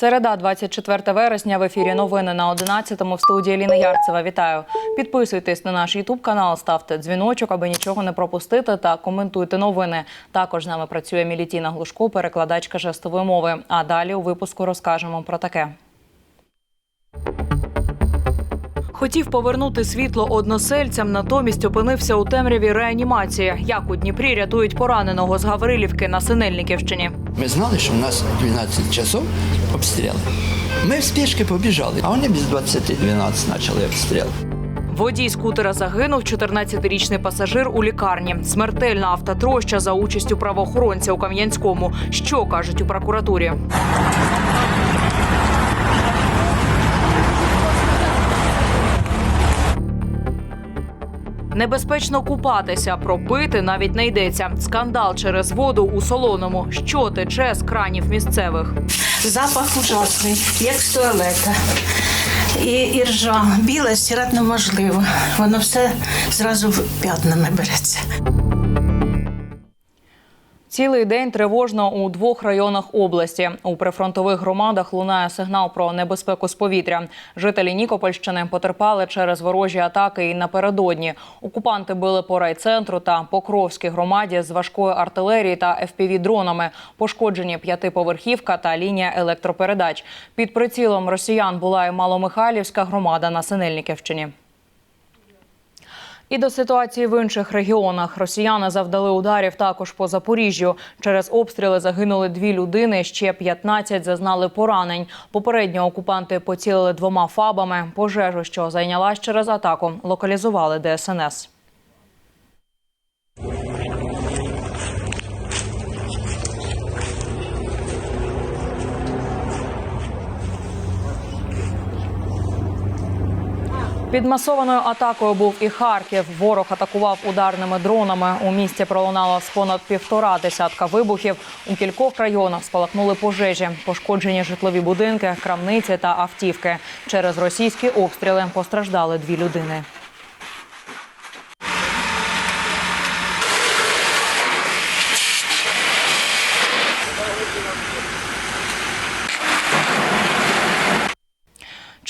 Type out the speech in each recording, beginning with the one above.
Середа, 24 вересня. В ефірі новини на 11-му в студії Ліна Ярцева. Вітаю. Підписуйтесь на наш Ютуб канал, ставте дзвіночок, аби нічого не пропустити, та коментуйте новини. Також з нами працює Мілітіна Глушко, перекладачка жестової мови. А далі у випуску розкажемо про таке. Хотів повернути світло односельцям, натомість опинився у темряві реанімації. Як у Дніпрі рятують пораненого з Гаврилівки на Синельниківщині. Ми знали, що в нас 12 часов обстріли. Ми в спішки побіжали, а вони без 20-12 почали обстріл. Водій скутера загинув, 14-річний пасажир у лікарні. Смертельна автотроща за участю правоохоронця у Кам'янському. Що кажуть у прокуратурі? Небезпечно купатися, пропити навіть не йдеться. Скандал через воду у солоному. Що тече з кранів місцевих? Запах ужасний, як з туалета. І, і ржа. Біле стирати неможливо. Воно все зразу п'ятнами береться. Цілий день тривожно у двох районах області. У прифронтових громадах лунає сигнал про небезпеку з повітря. Жителі Нікопольщини потерпали через ворожі атаки і напередодні. Окупанти били по райцентру та Покровській громаді з важкої артилерії та FPV-дронами. Пошкоджені п'ятиповерхівка та лінія електропередач. Під прицілом росіян була і Маломихайлівська громада на Синельниківщині. І до ситуації в інших регіонах росіяни завдали ударів також по Запоріжжю. Через обстріли загинули дві людини. Ще 15 зазнали поранень. Попередньо окупанти поцілили двома фабами. Пожежу, що зайнялась через атаку, локалізували ДСНС. Під масованою атакою був і Харків. Ворог атакував ударними дронами. У місті пролунало з понад півтора десятка вибухів. У кількох районах спалахнули пожежі, пошкоджені житлові будинки, крамниці та автівки. Через російські обстріли постраждали дві людини.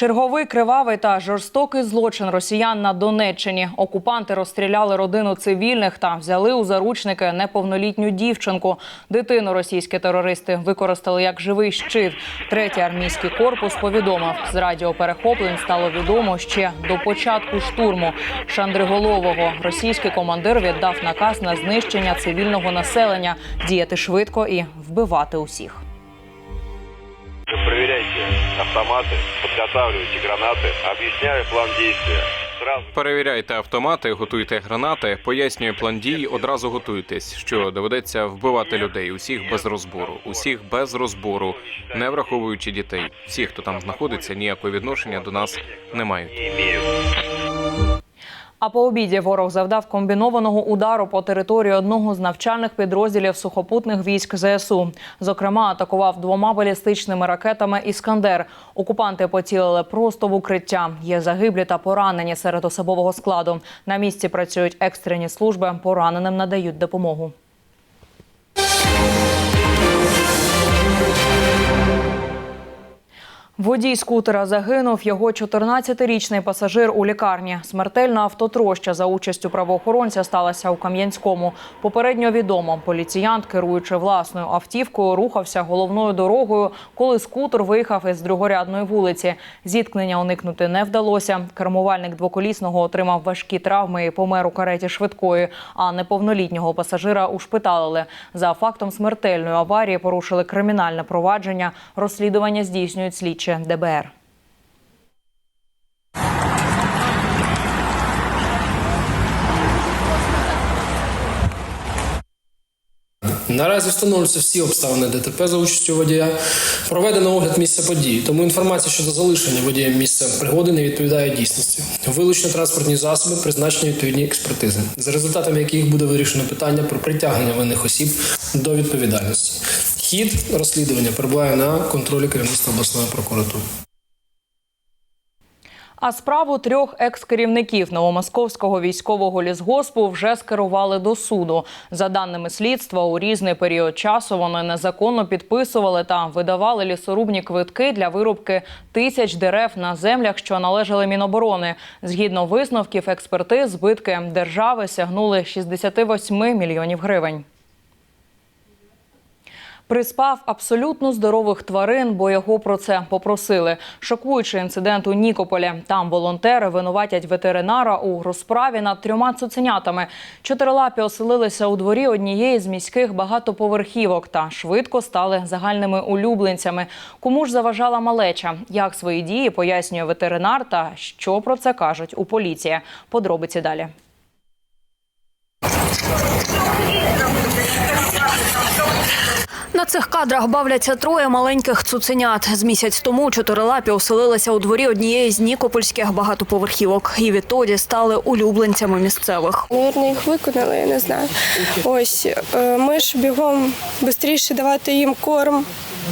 Черговий кривавий та жорстокий злочин росіян на Донеччині. Окупанти розстріляли родину цивільних та взяли у заручники неповнолітню дівчинку. Дитину російські терористи використали як живий щит. Третій армійський корпус повідомив, з радіоперехоплень стало відомо ще до початку штурму Шандриголового. Російський командир віддав наказ на знищення цивільного населення, діяти швидко і вбивати усіх Проверяйте автоматы, подготавливайте гранаты, объясняю план действия. Сразу Перевіряйте автомати, готуйте гранати, пояснюю план дій, одразу готуйтесь, що доведеться вбивати людей, усіх без розбору, усіх без розбору, не враховуючи дітей. Всі, хто там знаходиться, ніякого відношення до нас не мають. А по обіді ворог завдав комбінованого удару по території одного з навчальних підрозділів сухопутних військ ЗСУ. Зокрема, атакував двома балістичними ракетами Іскандер. Окупанти поцілили просто в укриття. Є загиблі та поранені серед особового складу. На місці працюють екстрені служби. Пораненим надають допомогу. Водій скутера загинув. Його 14-річний пасажир у лікарні. Смертельна автотроща за участю правоохоронця сталася у Кам'янському. Попередньо відомо, поліціянт, керуючи власною автівкою, рухався головною дорогою, коли скутер виїхав із другорядної вулиці. Зіткнення уникнути не вдалося. Кермувальник двоколісного отримав важкі травми і помер у кареті швидкої. А неповнолітнього пасажира ушпиталили. За фактом смертельної аварії порушили кримінальне провадження. Розслідування здійснюють слідчі ДБР. Наразі встановлюються всі обставини ДТП за участю водія. Проведено огляд місця події, тому інформація щодо залишення водієм місця пригоди не відповідає дійсності. Вилучено транспортні засоби, призначені відповідні експертизи, за результатами яких буде вирішено питання про притягнення винних осіб до відповідальності. Хід розслідування перебуває на контролі керівництва обласної прокуратури. А справу трьох екс-керівників новомосковського військового лісгоспу вже скерували до суду. За даними слідства, у різний період часу вони незаконно підписували та видавали лісорубні квитки для вирубки тисяч дерев на землях, що належали Міноборони. Згідно висновків експертиз, збитки держави сягнули 68 мільйонів гривень. Приспав абсолютно здорових тварин, бо його про це попросили. Шокуючий інцидент у Нікополі. Там волонтери винуватять ветеринара у розправі над трьома цуценятами. Чотирилапі оселилися у дворі однієї з міських багатоповерхівок та швидко стали загальними улюбленцями. Кому ж заважала малеча? Як свої дії пояснює ветеринар та що про це кажуть у поліції? Подробиці далі. На цих кадрах бавляться троє маленьких цуценят. З місяць тому чотирилапі оселилися у дворі однієї з нікопольських багатоповерхівок і відтоді стали улюбленцями місцевих. Навірно, їх виконали, я не знаю. Ось е, ми ж бігом швидше давати їм корм,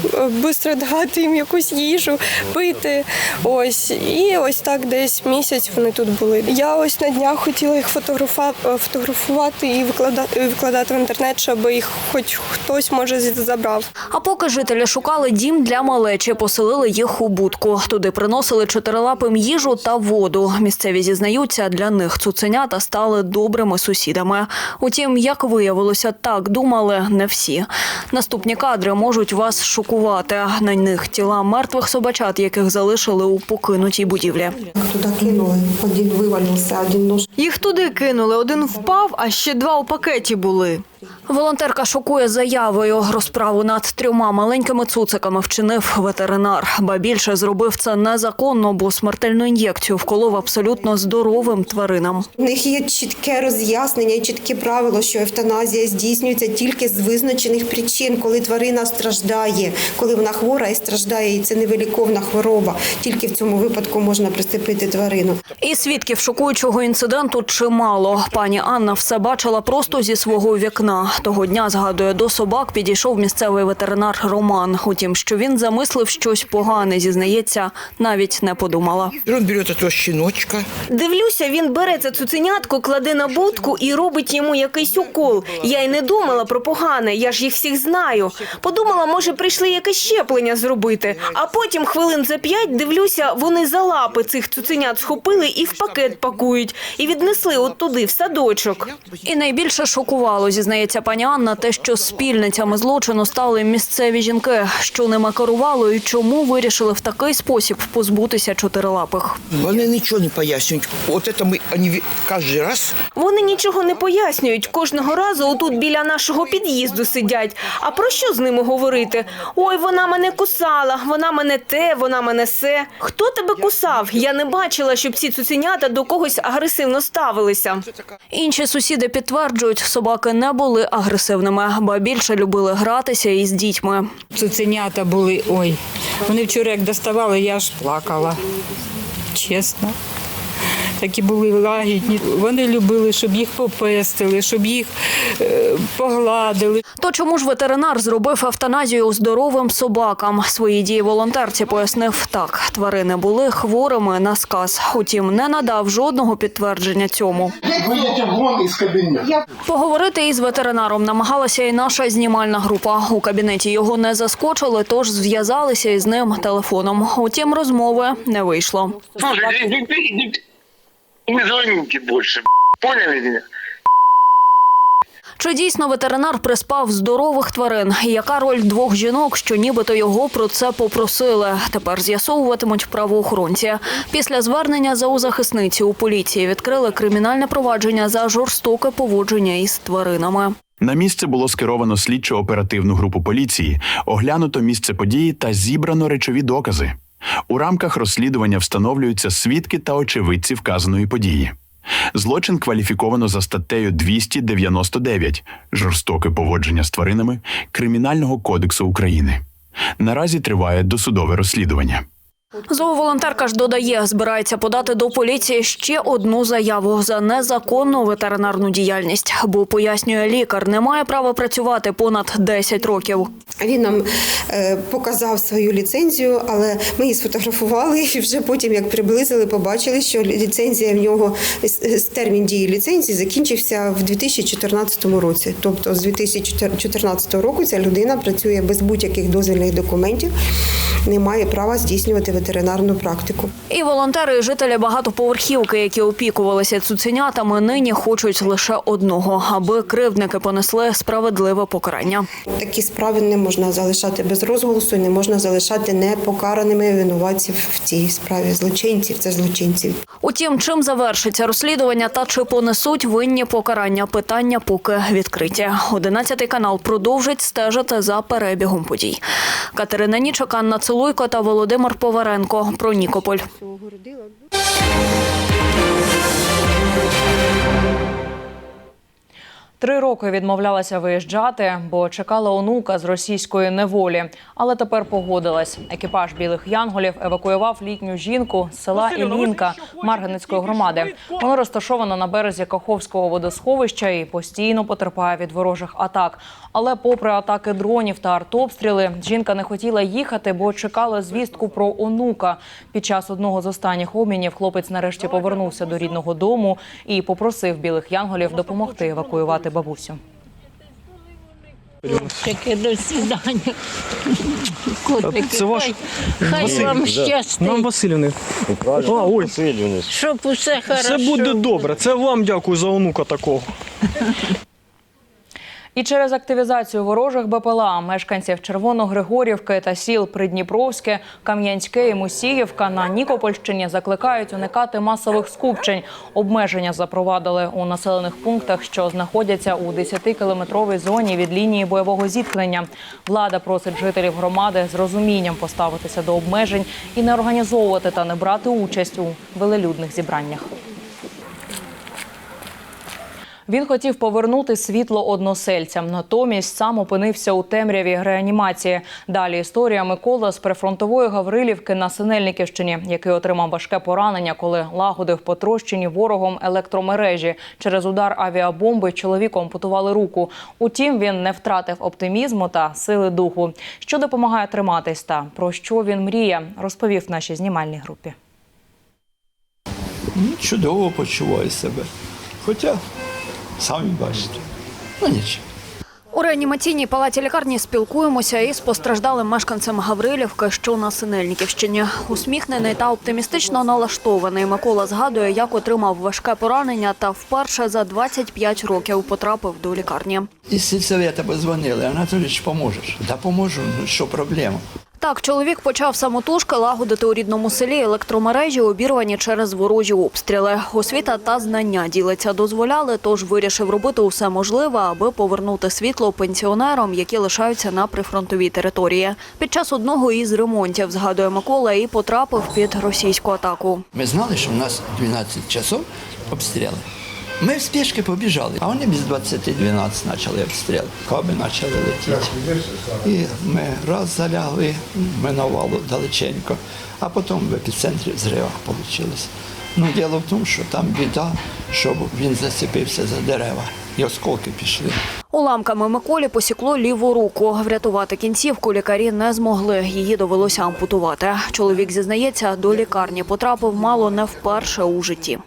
швидко давати їм якусь їжу, пити. Ось і ось так десь місяць вони тут були. Я ось на днях хотіла їх е, фотографувати і викладати, викладати в інтернет, щоб їх хоч хтось може забрав. А поки жителі шукали дім для малечі, поселили їх у будку. Туди приносили чотирилапим їжу та воду. Місцеві зізнаються, для них цуценята стали добрими сусідами. Утім, як виявилося, так думали не всі. Наступні кадри можуть вас шокувати. На них тіла мертвих собачат, яких залишили у покинутій будівлі. Туда кинули, один вывалился, один нож Їх туди кинули, один впав, а ще два у пакеті були. Волонтерка шокує заявою. Розправу над трьома маленькими цуциками вчинив ветеринар. Ба більше зробив це незаконно, бо смертельну ін'єкцію вколов абсолютно здоровим тваринам. У них є чітке роз'яснення і чітке правило, що евтаназія здійснюється тільки з визначених причин, коли тварина страждає, коли вона хвора і страждає, і це невиліковна хвороба. Тільки в цьому випадку можна присипити тварину. І свідків шокуючого інциденту чимало. Пані Анна все бачила просто зі свого вікна. Того дня, згадує, до собак підійшов місцевий ветеринар Роман. Утім, що він замислив щось погане, зізнається, навіть не подумала. Он берет этого щеночка, Дивлюся, він бере це цуценятко, кладе на будку і робить йому якийсь укол. Я й не думала про погане, я ж їх всіх знаю. Подумала, може, прийшли якесь щеплення зробити. А потім хвилин за п'ять дивлюся, вони за лапи цих цуценят схопили і в пакет пакують, і віднесли от туди, в садочок. І найбільше шокувало, зізнається пані Анна, те, що спільницями злочину стали місцеві жінки, що ними керувало і чому вирішили в такий спосіб позбутися чотирилапих. вони нічого не пояснюють. От це ми вони кожен раз Вони нічого не пояснюють. Кожного разу отут біля нашого під'їзду сидять. А про що з ними говорити? Ой, вона мене кусала, вона мене те, вона мене се. Хто тебе кусав? Я не бачила, щоб ці цуценята до когось агресивно ставилися. Інші сусіди підтверджують, собаки не були агресивними, ба більше любили гратися із дітьми. Цуценята були, ой, вони вчора як доставали, я аж плакала. Чесно. Такі були лагідні. Вони любили, щоб їх попестили, щоб їх е, погладили. То чому ж ветеринар зробив евтаназію здоровим собакам? Свої дії волонтерці пояснив так: тварини були хворими на сказ. Утім, не надав жодного підтвердження цьому. Поговорити із ветеринаром намагалася і наша знімальна група. У кабінеті його не заскочили, тож зв'язалися із ним телефоном. Утім, розмови не вийшло. Не звоните больше, поняли меня? Чи дійсно ветеринар приспав здорових тварин? І Яка роль двох жінок, що нібито його про це попросили? Тепер з'ясовуватимуть правоохоронці. Після звернення зоозахисниці у поліції відкрили кримінальне провадження за жорстоке поводження із тваринами. На місце було скеровано слідчо-оперативну групу поліції, оглянуто місце події та зібрано речові докази. У рамках розслідування встановлюються свідки та очевидці вказаної події. Злочин кваліфіковано за статтею 299 жорстоке поводження з тваринами Кримінального кодексу України. Наразі триває досудове розслідування. Зооволонтерка ж додає, збирається подати до поліції ще одну заяву за незаконну ветеринарну діяльність, бо пояснює лікар, не має права працювати понад 10 років. Він нам е, показав свою ліцензію, але ми її сфотографували і вже потім, як приблизили, побачили, що ліцензія в нього с- термін дії ліцензії закінчився в 2014 році. Тобто з 2014 року ця людина працює без будь-яких дозвільних документів, не має права здійснювати ветеринарну практику. І волонтери, і жителі багатоповерхівки, які опікувалися цуценятами, нині хочуть лише одного, аби кривдники понесли справедливе покарання. Такі справи не можна залишати без розголосу, не можна залишати непокараними винуватців в цій справі. Злочинців це злочинців. Утім, чим завершиться розслідування та чи понесуть винні покарання, питання поки відкриті. Одинадцятий канал продовжить стежити за перебігом подій. Катерина Нічок, Анна Целуйко та Володимир Поваренко про Нікополь. Три роки відмовлялася виїжджати, бо чекала онука з російської неволі. Але тепер погодилась. Екіпаж білих янголів евакуював літню жінку з села Іллінка Марганецької громади. Воно розташовано на березі Каховського водосховища і постійно потерпає від ворожих атак. Але, попри атаки дронів та артобстріли, жінка не хотіла їхати, бо чекала звістку про онука. Під час одного з останніх обмінів хлопець нарешті повернувся до рідного дому і попросив білих янголів допомогти евакуювати бабусю. Таке до свидання. Котики, Це ваш хай, хай Василь, вам щастить, Нам Васильівни. А, ой. щоб усе хорошо. Все буде добре. Це вам дякую за онука такого. І через активізацію ворожих БПЛА мешканців Червоногригорівки та сіл Придніпровське, Кам'янське і Мусіївка на Нікопольщині закликають уникати масових скупчень. Обмеження запровадили у населених пунктах, що знаходяться у 10-кілометровій зоні від лінії бойового зіткнення. Влада просить жителів громади з розумінням поставитися до обмежень і не організовувати та не брати участь у велелюдних зібраннях. Він хотів повернути світло односельцям, натомість сам опинився у темряві реанімації. Далі історія Микола з прифронтової Гаврилівки на Синельниківщині, який отримав важке поранення, коли лагодив потрощені ворогом електромережі. Через удар авіабомби чоловіку ампутували руку. Утім, він не втратив оптимізму та сили духу. Що допомагає триматись та про що він мріє, розповів нашій знімальній групі. Чудово почуваю себе. Хоча, самі бачите, ну нічого. У реанімаційній палаті лікарні спілкуємося із постраждалим мешканцем Гаврилівки, що на Синельниківщині. Усміхнений та оптимістично налаштований Микола згадує, як отримав важке поранення та вперше за 25 років потрапив до лікарні. Із сільсовета позвонили, Анатолійович, поможеш? Да поможу, ну що проблема? Так, чоловік почав самотужки лагодити у рідному селі електромережі, обірвані через ворожі обстріли. Освіта та знання ділиться дозволяли, тож вирішив робити усе можливе, аби повернути світло пенсіонерам, які лишаються на прифронтовій території. Під час одного із ремонтів, згадує Микола, і потрапив під російську атаку. Ми знали, що в нас 12 часов обстріли. Ми в спішки побіжали, а вони без 20-12 почали обстріл. Каби почали летіти. І ми раз залягли, минувало далеченько, а потім в епіцентрі зривах вийшло. Ну, діло в тому, що там біда, що він зацепився за дерева, і осколки пішли. Уламками Миколі посікло ліву руку. Врятувати кінцівку лікарі не змогли. Її довелося ампутувати. Чоловік зізнається, до лікарні потрапив мало не вперше у житті.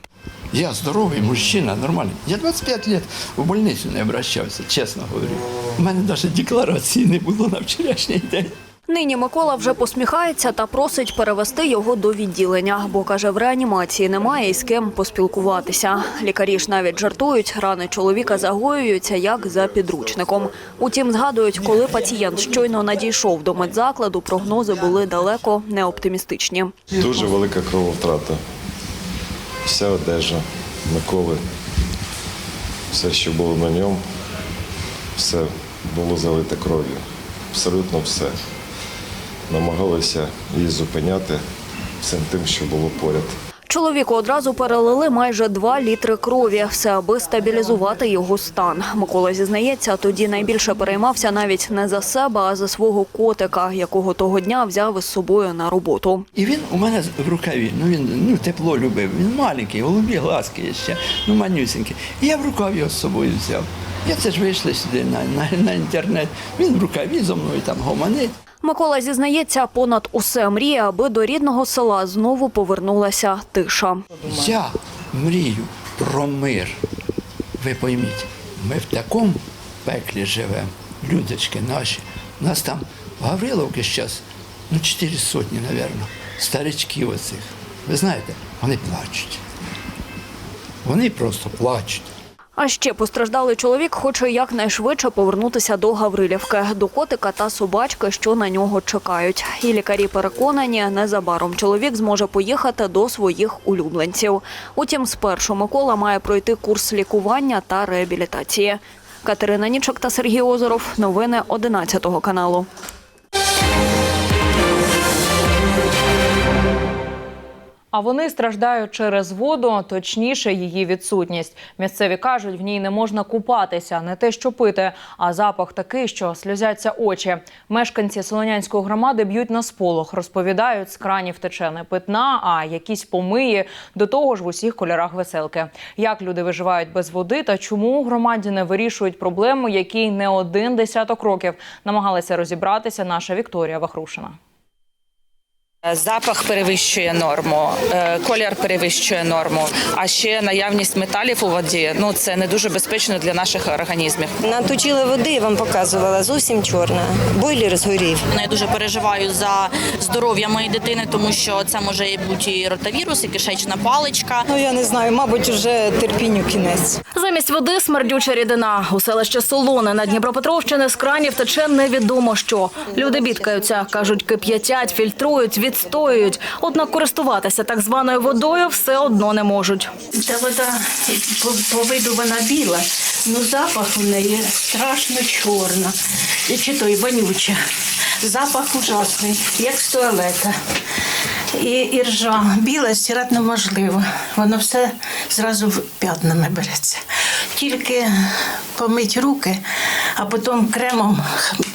Я здоровий мужчина, нормальний. Я 25 років в больницю не обращався, чесно говорю. У мене навіть декларації не було на вчорашній день. Нині Микола вже посміхається та просить перевести його до відділення, бо каже, в реанімації немає із ким поспілкуватися. Лікарі ж навіть жартують, рани чоловіка загоюються як за підручником. Утім, згадують, коли пацієнт щойно надійшов до медзакладу, прогнози були далеко не оптимістичні. Дуже велика крововтрата. Вся одежа Миколи, все, що було на ньому, все було залите кров'ю. Абсолютно все. Намагалися її зупиняти всім тим, що було поряд. Чоловіку одразу перелили майже 2 літри крові, все аби стабілізувати його стан. Микола зізнається, тоді найбільше переймався навіть не за себе, а за свого котика, якого того дня взяв із собою на роботу. І він у мене в рукаві, ну він ну, тепло любив, він маленький, голубі глазки ще, ну манюсенький. І я в рукав його з собою взяв. Я це ж вийшли сюди на, на, на інтернет. Він в рукаві зо мною там гомонить. Микола зізнається, понад усе мріє, аби до рідного села знову повернулася тиша. Я мрію про мир. Ви пойміть, ми в такому пеклі живемо, людочки наші. У нас там в Гавриловці зараз, ну, чотири сотні, мабуть, старичків оцих. Ви знаєте, вони плачуть. Вони просто плачуть. А ще постраждалий чоловік хоче якнайшвидше повернутися до Гаврилівки, до котика та собачки, що на нього чекають. І лікарі переконані, незабаром чоловік зможе поїхати до своїх улюбленців. Утім, спершу Микола має пройти курс лікування та реабілітації. Катерина Нічок та Сергій Озоров. Новини 11 каналу. А вони страждають через воду, точніше, її відсутність. Місцеві кажуть, в ній не можна купатися, не те, що пити, а запах такий, що сльозяться очі. Мешканці Солонянської громади б'ють на сполох, розповідають, з кранів тече не питна, а якісь помиї. До того ж, в усіх кольорах веселки. Як люди виживають без води та чому громаді не вирішують проблему, які не один десяток років намагалася розібратися наша Вікторія Вахрушина. Запах перевищує норму, е, колір перевищує норму, а ще наявність металів у воді ну це не дуже безпечно для наших організмів. Наточила води, я вам показувала, зовсім чорна. Бойлер згорів. Я дуже переживаю за здоров'я моєї дитини, тому що це може бути і ротавірус, і кишечна паличка. Ну я не знаю, мабуть, вже терпінню кінець. Замість води смердюча рідина. У селище Солоне на Дніпропетровщини з кранів тече невідомо що. Люди бідкаються, кажуть, кип'ятять, фільтрують, відстоюють. Однак користуватися так званою водою все одно не можуть. Та вода по, по виду вона біла, ну запах у неї страшно чорна. І чи то й вонюча. Запах ужасний, як з туалета. І, і ржа біла стирати неможливо. Воно все зразу п'ятнами береться. Тільки помить руки, а потім кремом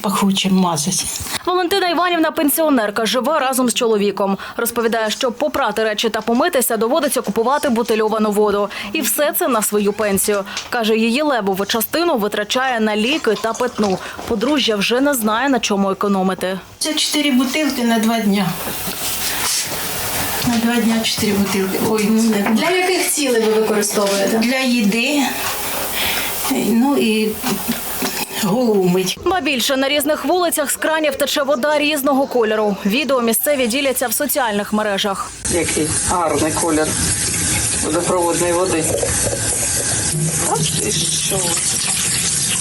пахучим мазать. Валентина Іванівна пенсіонерка живе разом з чоловіком. Розповідає, що попрати речі та помитися доводиться купувати бутильовану воду. І все це на свою пенсію. Каже, її левову частину витрачає на ліки та питну. Подружжя вже не знає на чому економити. Це чотири бутилки на два дня. На два дня чотири бутилки. Ой, Для яких цілей ви використовуєте? для їди. Ну і голову мить. Ба більше на різних вулицях з кранів тече вода різного кольору. Відео місцеві діляться в соціальних мережах. Який гарний колір водопроводної води. От і що?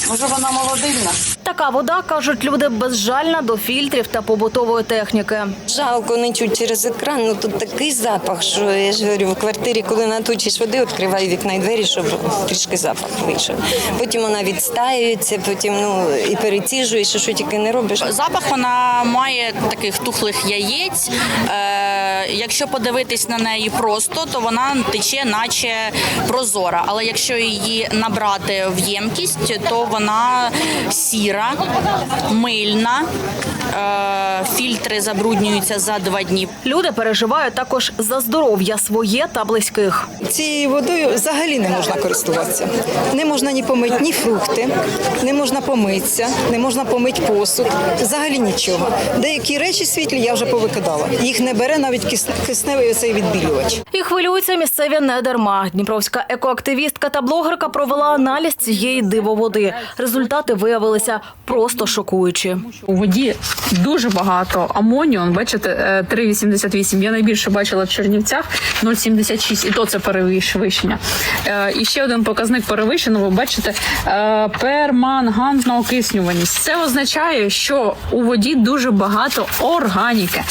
Може вона молодильна? Така вода, кажуть люди, безжальна до фільтрів та побутової техніки. Жалко не чуть через екран, ну тут такий запах, що я ж говорю, в квартирі, коли наточиш води, відкриваю вікна і двері, щоб трішки запах вийшов. Потім вона відстаюється, потім ну і переціжуєш, і що тільки не робиш. Запах вона має таких тухлих яєць. Е, якщо подивитись на неї просто, то вона тече, наче прозора. Але якщо її набрати в ємкість, то вона сіра, мильна. Е, фільтри забруднюються за два дні. Люди переживають також за здоров'я своє та близьких. Цією водою взагалі не можна користуватися. Не можна ні помити ні фрукти, не можна помитися, не можна помити посуд. Взагалі нічого. Деякі речі світлі я вже повикидала. Їх не бере навіть кис- кисневий оцей відбілювач. І хвилюються місцеві не дарма. Дніпровська екоактивістка та блогерка провела аналіз цієї дивоводи. Результати виявилися просто шокуючі. У воді дуже багато амоніон. Бачите, е, 3,88. Я найбільше бачила в Чернівцях 0,76, і то це перевищення. Е, І ще один показник перевищено. Ви бачите, е, пермангантна окиснюваність. Це означає, що у воді дуже багато органіки,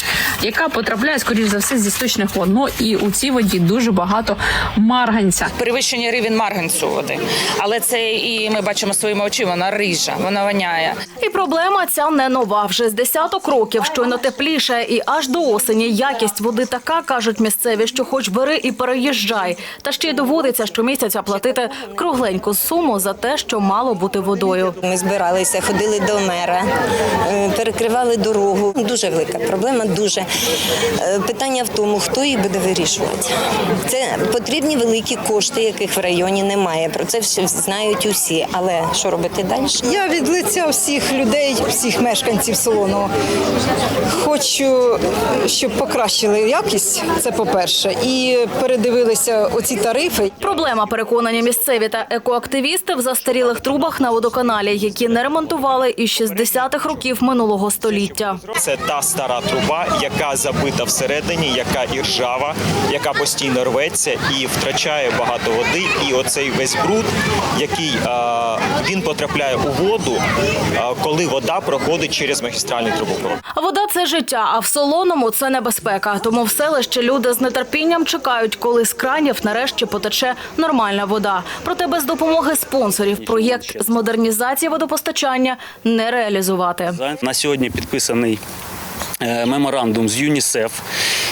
яка потрапляє скоріш за все зі сточних вод. Ну і у цій воді дуже багато марганця. Перевищення рівень марганцю води. Але це і ми бачимо своїми очима, вона рижа, вона воняє. І проблема ця не нова. Вже з десяток років щойно тепліше, і аж до осені якість води така, кажуть місцеві, що хоч бери і переїжджай. Та ще й доводиться щомісяця платити кругленьку суму за те, що мало бути водою. Ми збиралися, ходили до мера, е, перекривали дорогу. Дуже велика проблема. Дуже Е, питання в тому, хто її буде вирішувати. Це потрібні великі кошти, яких в районі немає. Про це всі знають усі. Але що робити далі? Я від лиця всіх людей, всіх мешканців Солоного хочу, щоб покращили якість. Це по-перше, і передивилися оці тарифи. Проблема переконані місцеві та екоактивісти в застарілих трубах на водоканалі, які не ремонтували із 60-х років минулого століття. Це та стара труба, яка забита всередині, яка і ржава, яка постійно рветься і втрачає багато води. І оцей весь бруд, який він потрапляє у воду, коли вода проходить через магістральний трубопровод. Вода це життя, а в солоному це небезпека. Тому в селищі люди з нетерпінням чекають, коли з кранів нарешті потече нормальна вода. Проте без допомоги спонсорів проєкт з модернізації водопостачання не реалізувати. На сьогодні підписаний е, меморандум з ЮНІСЕФ,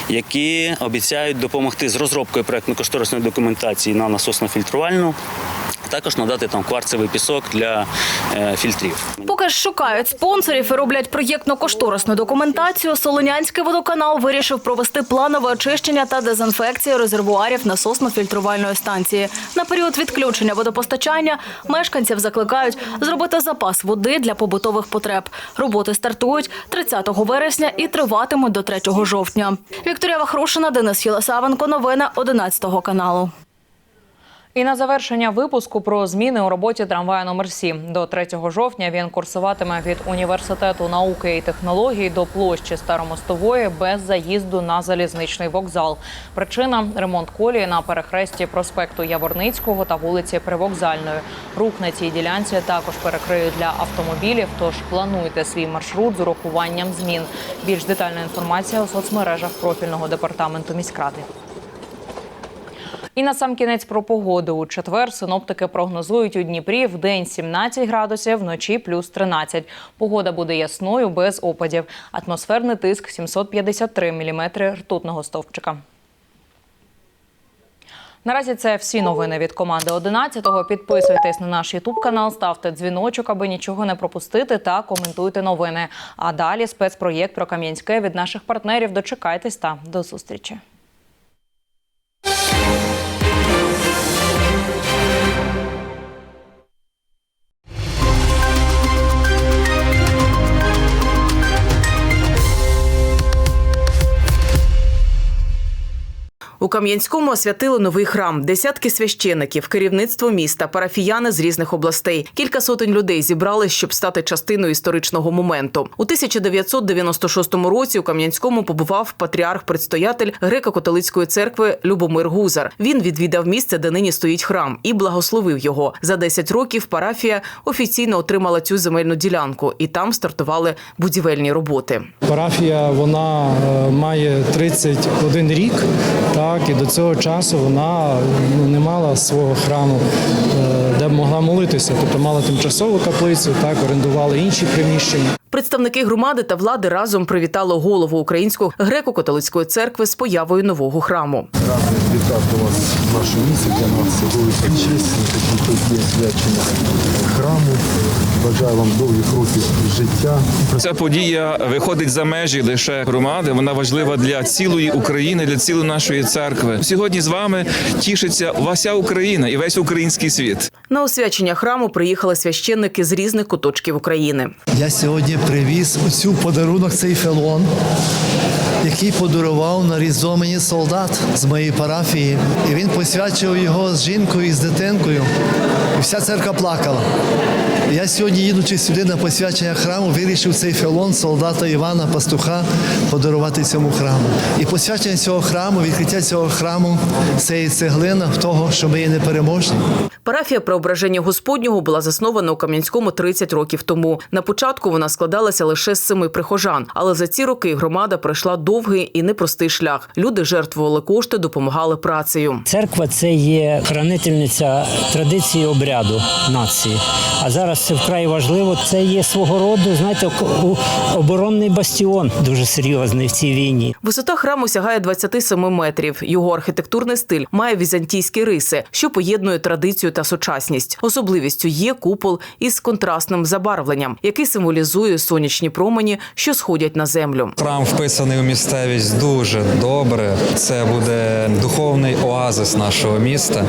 які обіцяють допомогти з розробкою проєктно-кошторисної документації на насосно-фільтрувальну, також надати там кварцевий пісок для е, фільтрів. Поки ж шукають спонсорів і роблять проєктно-кошторисну документацію, Солонянський водоканал вирішив провести планове очищення та дезінфекцію резервуарів насосно-фільтрувальної станції. На період відключення водопостачання мешканців закликають зробити запас води для побутових потреб. Роботи стартують 30 вересня і триватимуть до 3 жовтня. Вікторія Вахрушина, Денис Єлисавенко. Новини 11 каналу. І на завершення випуску про зміни у роботі трамвая номер 7. До 3 жовтня він курсуватиме від університету науки і технологій до площі Старомостової без заїзду на залізничний вокзал. Причина ремонт колії на перехресті проспекту Яворницького та вулиці Привокзальної. Рух на цій ділянці також перекриють для автомобілів. Тож плануйте свій маршрут з урахуванням змін. Більш детальна інформація у соцмережах профільного департаменту міськради. І на сам кінець про погоду. У четвер синоптики прогнозують у Дніпрі в день 17 градусів, вночі плюс 13. Погода буде ясною, без опадів. Атмосферний тиск 753 міліметри ртутного стовпчика. Наразі це всі новини від команди 11-го. Підписуйтесь на наш Ютуб канал, ставте дзвіночок, аби нічого не пропустити, та коментуйте новини. А далі спецпроєкт про Кам'янське від наших партнерів. Дочекайтесь та до зустрічі. У Кам'янському освятили новий храм. Десятки священиків, керівництво міста, парафіяни з різних областей. Кілька сотень людей зібрались, щоб стати частиною історичного моменту. У 1996 році у Кам'янському побував патріарх-предстоятель греко-католицької церкви Любомир Гузар. Він відвідав місце, де нині стоїть храм, і благословив його. За 10 років парафія офіційно отримала цю земельну ділянку, і там стартували будівельні роботи. Парафія вона е, має 31 рік, так і до цього часу вона ну, не мала свого храму, е, де б могла молитися. Тобто мала тимчасову каплицю, так орендували інші приміщення. Представники громади та влади разом привітали голову Української греко-католицької церкви з появою нового храму. Радий вітати вас в нашому місті. Для нас це велика честь на такій події свячення храму. Бажаю вам довгих років життя. Ця подія виходить за межі лише громади. Вона важлива для цілої України, для цілої нашої церкви. Сьогодні з вами тішиться вся Україна і весь український світ. На освячення храму приїхали священники з різних куточків України. Я сьогодні привіз оцю подарунок цей фелон, який подарував на різдво мені солдат з моєї парафії. І він посвячив його з жінкою і з дитинкою. І вся церква плакала. Я сьогодні, їдучи сюди на посвячення храму, вирішив цей фелон солдата Івана Пастуха подарувати цьому храму. І посвячення цього храму, відкриття цього храму це і цеглина в того, що ми є непереможні. Парафія Преображення Господнього була заснована у Кам'янському 30 років тому. На початку вона складалася лише з семи прихожан, але за ці роки громада пройшла довгий і непростий шлях. Люди жертвували кошти, допомагали працею. Церква це є хранительниця традиції обряду нації. А зараз це вкрай важливо. Це є свого роду, знаєте, оборонний бастіон дуже серйозний в цій війні. Висота храму сягає 27 метрів. Його архітектурний стиль має візантійські риси, що поєднує традицію та сучасність. Особливістю є купол із контрастним забарвленням, який символізує сонячні промені, що сходять на землю. Храм вписаний у місцевість дуже добре. Це буде духовний оазис нашого міста,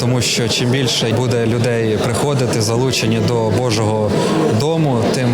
тому що чим більше буде людей приходити, залучені до Божого дому, тим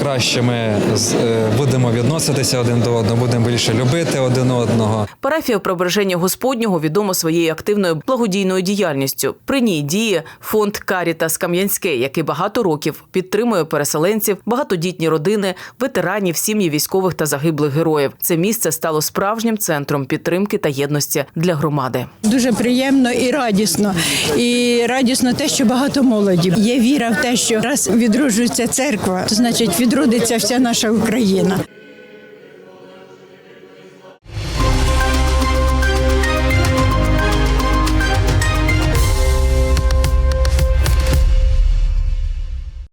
краще ми з- е, будемо відноситися один до одного, будемо більше любити один одного. Парафія Преображення Господнього відома своєю активною благодійною діяльністю. При ній діє фонд Карітас Кам'янське, який багато років підтримує переселенців, багатодітні родини, ветеранів, сім'ї військових та загиблих героїв. Це місце стало справжнім центром підтримки та єдності для громади. Дуже приємно і радісно. І радісно те, що багато молоді. Є віра в те, що раз відроджується церква, то значить відродиться вся наша Україна.